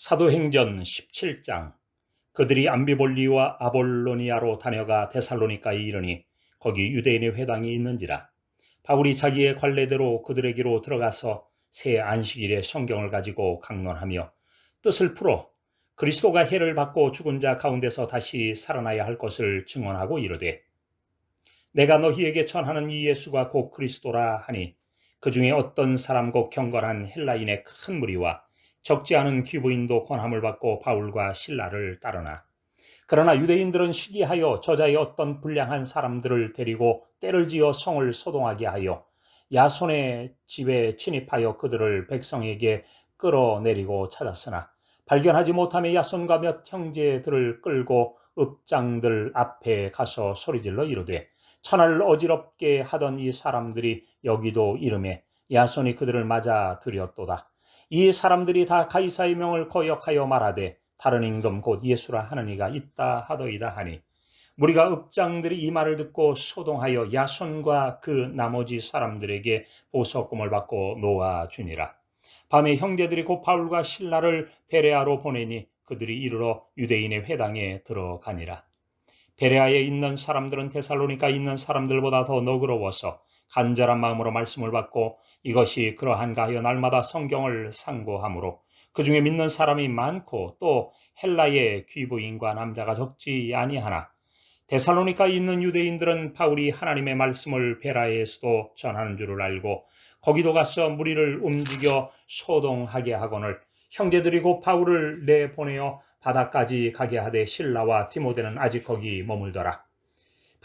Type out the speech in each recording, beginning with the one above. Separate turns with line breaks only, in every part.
사도행전 17장. 그들이 암비볼리와 아볼로니아로 다녀가 데살로니카에 이르니 거기 유대인의 회당이 있는지라. 바울이 자기의 관례대로 그들에게로 들어가서 새 안식일에 성경을 가지고 강론하며 뜻을 풀어 그리스도가 해를 받고 죽은 자 가운데서 다시 살아나야 할 것을 증언하고 이르되 내가 너희에게 전하는 이 예수가 곧 그리스도라 하니 그 중에 어떤 사람 곧 경건한 헬라인의 큰 무리와 적지 않은 귀부인도 권함을 받고 바울과 신라를 따르나 그러나 유대인들은 시기하여 저자의 어떤 불량한 사람들을 데리고 때를 지어 성을 소동하게 하여 야손의 집에 침입하여 그들을 백성에게 끌어내리고 찾았으나 발견하지 못하며 야손과 몇 형제들을 끌고 읍장들 앞에 가서 소리질러 이르되 천하를 어지럽게 하던 이 사람들이 여기도 이름에 야손이 그들을 맞아 들였도다. 이 사람들이 다 가이사의 명을 거역하여 말하되 다른 임금 곧 예수라 하는 이가 있다 하더이다 하니 무리가 읍장들이 이 말을 듣고 소동하여 야손과 그 나머지 사람들에게 보석금을 받고 놓아 주니라. 밤에 형제들이 곧 바울과 신라를 베레아로 보내니 그들이 이르러 유대인의 회당에 들어가니라. 베레아에 있는 사람들은 데살로니가 있는 사람들보다 더 너그러워서 간절한 마음으로 말씀을 받고 이것이 그러한가 하여 날마다 성경을 상고하므로 그 중에 믿는 사람이 많고 또 헬라의 귀부인과 남자가 적지 아니하나 데살로니카에 있는 유대인들은 바울이 하나님의 말씀을 베라에서도 전하는 줄을 알고 거기도 가서 무리를 움직여 소동하게 하거늘 형제들이 곧 바울을 내보내어 바다까지 가게 하되 신라와 디모데는 아직 거기 머물더라.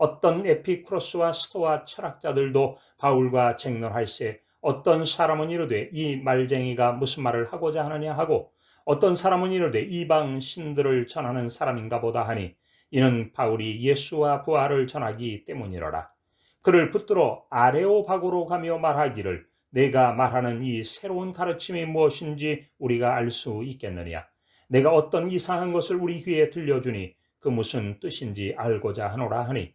어떤 에피크로스와 스토아 철학자들도 바울과 쟁론할세 어떤 사람은 이르되 이 말쟁이가 무슨 말을 하고자 하느냐 하고 어떤 사람은 이르되 이방 신들을 전하는 사람인가 보다 하니 이는 바울이 예수와 부활을 전하기 때문이로라. 그를 붙들어 아레오바고로 가며 말하기를 내가 말하는 이 새로운 가르침이 무엇인지 우리가 알 수 있겠느냐. 내가 어떤 이상한 것을 우리 귀에 들려주니 그 무슨 뜻인지 알고자 하노라 하니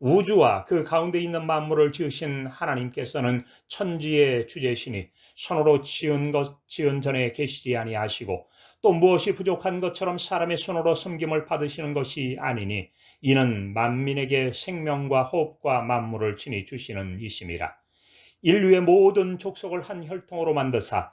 우주와 그 가운데 있는 만물을 지으신 하나님께서는 천지의 주제시니 손으로 지은 것 지은 전에 계시지 아니하시고 또 무엇이 부족한 것처럼 사람의 손으로 섬김을 받으시는 것이 아니니 이는 만민에게 생명과 호흡과 만물을 친히 주시는 이심이라. 인류의 모든 족속을 한 혈통으로 만드사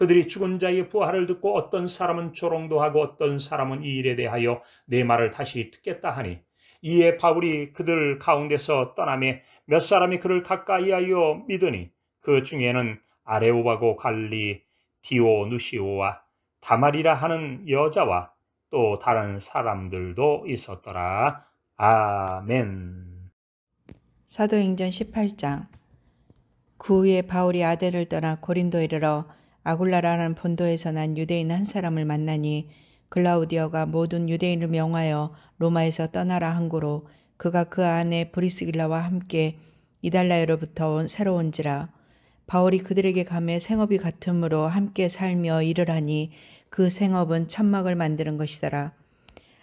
그들이 죽은 자의 부활을 듣고 어떤 사람은 조롱도 하고 어떤 사람은 이 일에 대하여 내 말을 다시 듣겠다 하니 이에 바울이 그들 가운데서 떠나며 몇 사람이 그를 가까이하여 믿으니 그 중에는 아레오바고 갈리 디오누시오와 다말이라 하는 여자와 또 다른 사람들도 있었더라. 아멘.
사도행전 18장 그 후에 바울이 아델을 떠나 고린도에 이르러 아굴라라는 본도에서 난 유대인 한 사람을 만나니 글라우디어가 모든 유대인을 명하여 로마에서 떠나라 한 고로 그가 그 안에 브리스길라와 함께 이달라에로부터 온 새로운지라 바울이 그들에게 감해 생업이 같으므로 함께 살며 일을 하니 그 생업은 천막을 만드는 것이더라.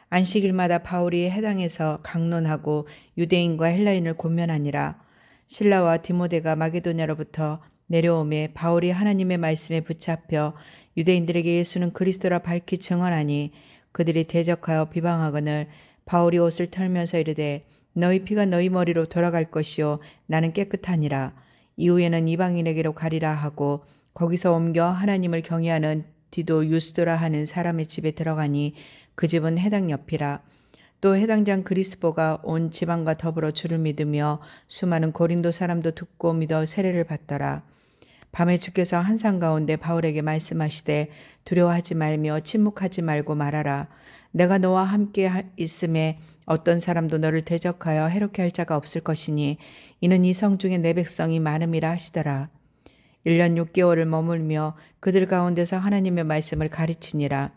안식일마다 바울이 해당에서 강론하고 유대인과 헬라인을 고면하니라. 신라와 디모데가 마게도냐로부터 내려오매 바울이 하나님의 말씀에 붙잡혀 유대인들에게 예수는 그리스도라 밝히 증언하니 그들이 대적하여 비방하거늘 바울이 옷을 털면서 이르되 너희 피가 너희 머리로 돌아갈 것이요 나는 깨끗하니라 이후에는 이방인에게로 가리라 하고 거기서 옮겨 하나님을 경외하는 디도 유스도라 하는 사람의 집에 들어가니 그 집은 해당 옆이라 또 해당장 그리스보가 온 지방과 더불어 주를 믿으며 수많은 고린도 사람도 듣고 믿어 세례를 받더라. 밤에 주께서 한상 가운데 바울에게 말씀하시되 두려워하지 말며 침묵하지 말고 말하라. 내가 너와 함께 있음에 어떤 사람도 너를 대적하여 해롭게 할 자가 없을 것이니 이는 이 성 중에 내 백성이 많음이라 하시더라. 1년 6개월을 머물며 그들 가운데서 하나님의 말씀을 가르치니라.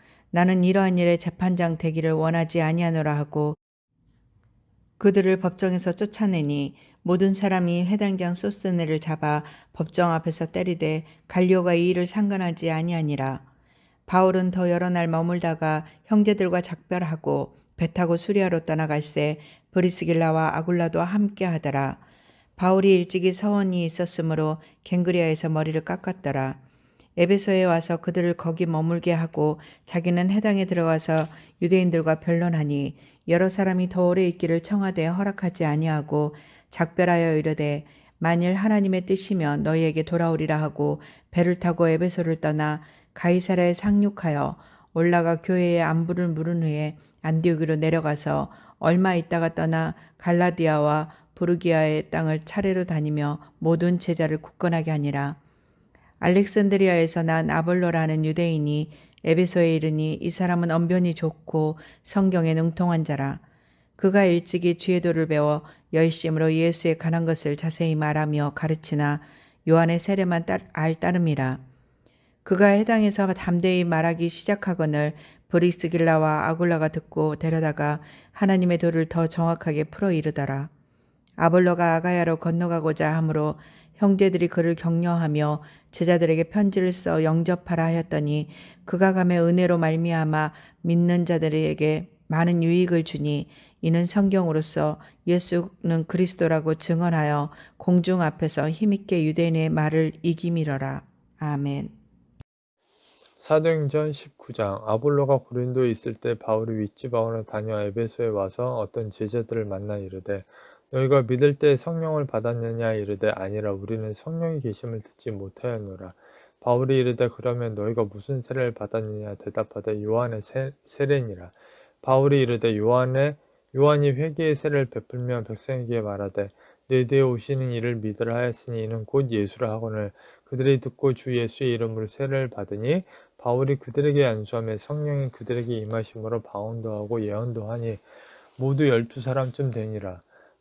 나는 이러한 일에 재판장 되기를 원하지 아니하노라 하고 그들을 법정에서 쫓아내니 모든 사람이 회당장 소스네를 잡아 법정 앞에서 때리되 갈리오가 이 일을 상관하지 아니하니라. 바울은 더 여러 날 머물다가 형제들과 작별하고 배 타고 수리아로 떠나갈새 브리스길라와 아굴라도 함께 하더라. 바울이 일찍이 서원이 있었으므로 갱그리아에서 머리를 깎았더라. 에베소에 와서 그들을 거기 머물게 하고 자기는 해당에 들어가서 유대인들과 변론하니 여러 사람이 더 오래 있기를 청하되 허락하지 아니하고 작별하여 이르되 만일 하나님의 뜻이면 너희에게 돌아오리라 하고 배를 타고 에베소를 떠나 가이사라에 상륙하여 올라가 교회에 안부를 물은 후에 안디오기로 내려가서 얼마 있다가 떠나 갈라디아와 부르기아의 땅을 차례로 다니며 모든 제자를 굳건하게 하니라. 알렉산드리아에서 난 아볼로라는 유대인이 에베소에 이르니 이 사람은 언변이 좋고 성경에 능통한 자라. 그가 일찍이 주의도를 배워 열심으로 예수에 관한 것을 자세히 말하며 가르치나 요한의 세례만 따, 알 따름이라. 그가 해당에서 담대히 말하기 시작하거늘 브리스길라와 아굴라가 듣고 데려다가 하나님의 도를 더 정확하게 풀어 이르더라. 아볼로가 아가야로 건너가고자 하므로 형제들이 그를 격려하며 제자들에게 편지를 써 영접하라 하였더니 그가 감에 은혜로 말미암아 믿는 자들에게 많은 유익을 주니 이는 성경으로서 예수는 그리스도라고 증언하여 공중 앞에서 힘있게 유대인의 말을 이기미러라. 아멘.
사도행전 19장 아볼로가 고린도에 있을 때 바울이 윗지방으로 다녀 에베소에 와서 어떤 제자들을 만나 이르되 너희가 믿을 때 성령을 받았느냐 이르되 아니라 우리는 성령이 계심을 듣지 못하였노라 바울이 이르되 그러면 너희가 무슨 세례를 받았느냐 대답하되 요한의 세, 세례니라 바울이 이르되 요한의 요한이 회개의 세례를 베풀며 백성에게 말하되 내 뒤에 오시는 이를 믿으라 하였으니 이는 곧 예수라 하거늘 그들이 듣고 주 예수의 이름으로 세례를 받으니 바울이 그들에게 안수하며 성령이 그들에게 임하심으로 방언도 하고 예언도 하니 모두 열두 사람쯤 되니라.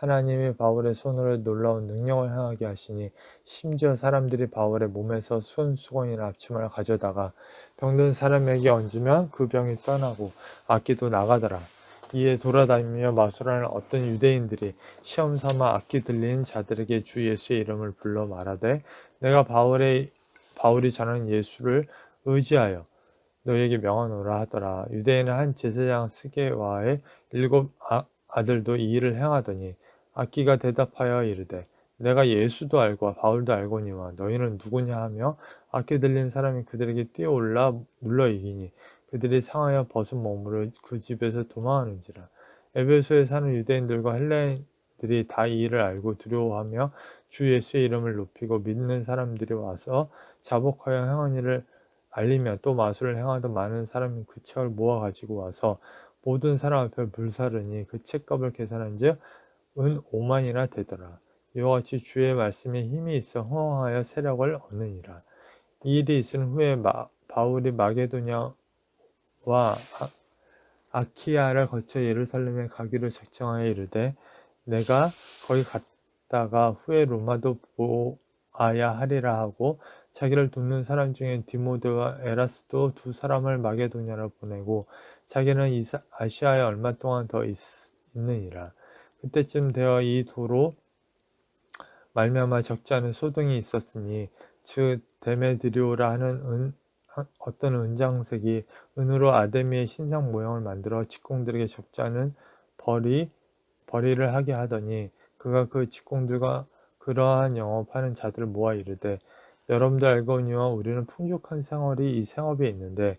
하나님이 바울의 손으로 놀라운 능력을 행하게 하시니 심지어 사람들이 바울의 몸에서 손수건이나 앞치마를 가져다가 병든 사람에게 얹으면 그 병이 떠나고 악기도 나가더라. 이에 돌아다니며 마술하는 어떤 유대인들이 시험 삼아 악기 들린 자들에게 주 예수의 이름을 불러 말하되 내가 바울의 바울이 전하는 예수를 의지하여 너희에게 명하노라 하더라. 유대인은 한 제사장 스게와의 일곱 아, 아들도 이 일을 행하더니 아기가 대답하여 이르되 내가 예수도 알고 바울도 알거니와 너희는 누구냐 하며 악기 들린 사람이 그들에게 뛰어올라 물러 이기니 그들이 상하여 벗은 몸으로 그 집에서 도망하는지라. 에베소에 사는 유대인들과 헬레인들이 다 이 일을 알고 두려워하며 주 예수의 이름을 높이고 믿는 사람들이 와서 자복하여 행한 일을 알리며 또 마술을 행하던 많은 사람이 그 책을 모아 가지고 와서 모든 사람 앞에 불사르니 그 책값을 계산한즉 은 5만이나 되더라. 이와 같이 주의 말씀에 힘이 있어 호응하여 세력을 얻느니라. 이 일이 있은 후에 마, 바울이 마게도냐와 아, 아키야를 거쳐 예루살렘에 가기로 작정하여 이르되 내가 거기 갔다가 후에 로마도 보아야 하리라 하고 자기를 돕는 사람 중에 디모데와 에라스도 두 사람을 마게도냐로 보내고 자기는 이사, 아시아에 얼마 동안 더 있, 있느니라. 그때쯤 되어 이 도로 말미암아 적지 않은 소동이 있었으니 즉 데메드리오라 하는 은, 어떤 은장색이 은으로 아데미의 신상 모형을 만들어 직공들에게 적지 않은 벌이 벌이를 하게 하더니 그가 그 직공들과 그러한 영업하는 자들을 모아 이르되 여러분들 알거니와 우리는 풍족한 생활이 이 생업에 있는데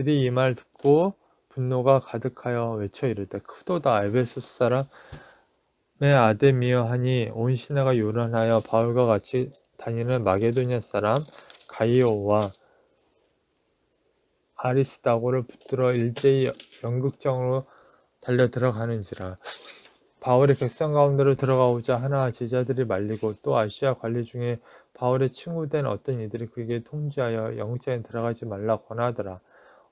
들이 이 말 듣고 분노가 가득하여 외쳐 이르되 크도다 에베소 사람의 아데미여 하니 온 시내가 요란하여 바울과 같이 다니는 마게도냐 사람 가이오와 아리스다고를 붙들어 일제히 연극장으로 달려 들어가는지라 바울의 객상 가운데로 들어가오자 하나 제자들이 말리고 또 아시아 관리 중에 바울의 친구된 어떤 이들이 그에게 통지하여 영장에 들어가지 말라 권하더라.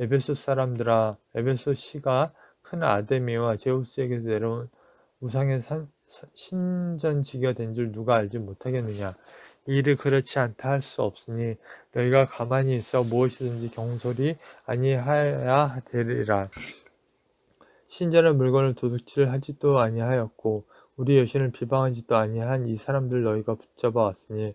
에베소 사람들아 에베소 시가 큰 아데미와 제우스에게서 내려온 우상의 산, 신전지기가 된 줄 누가 알지 못하겠느냐? 이 일이 그렇지 않다 할 수 없으니 너희가 가만히 있어 무엇이든지 경솔이 아니하여야 되리라. 신전의 물건을 도둑질을 하지도 아니하였고 우리 여신을 비방하지도 아니한 이 사람들 너희가 붙잡아 왔으니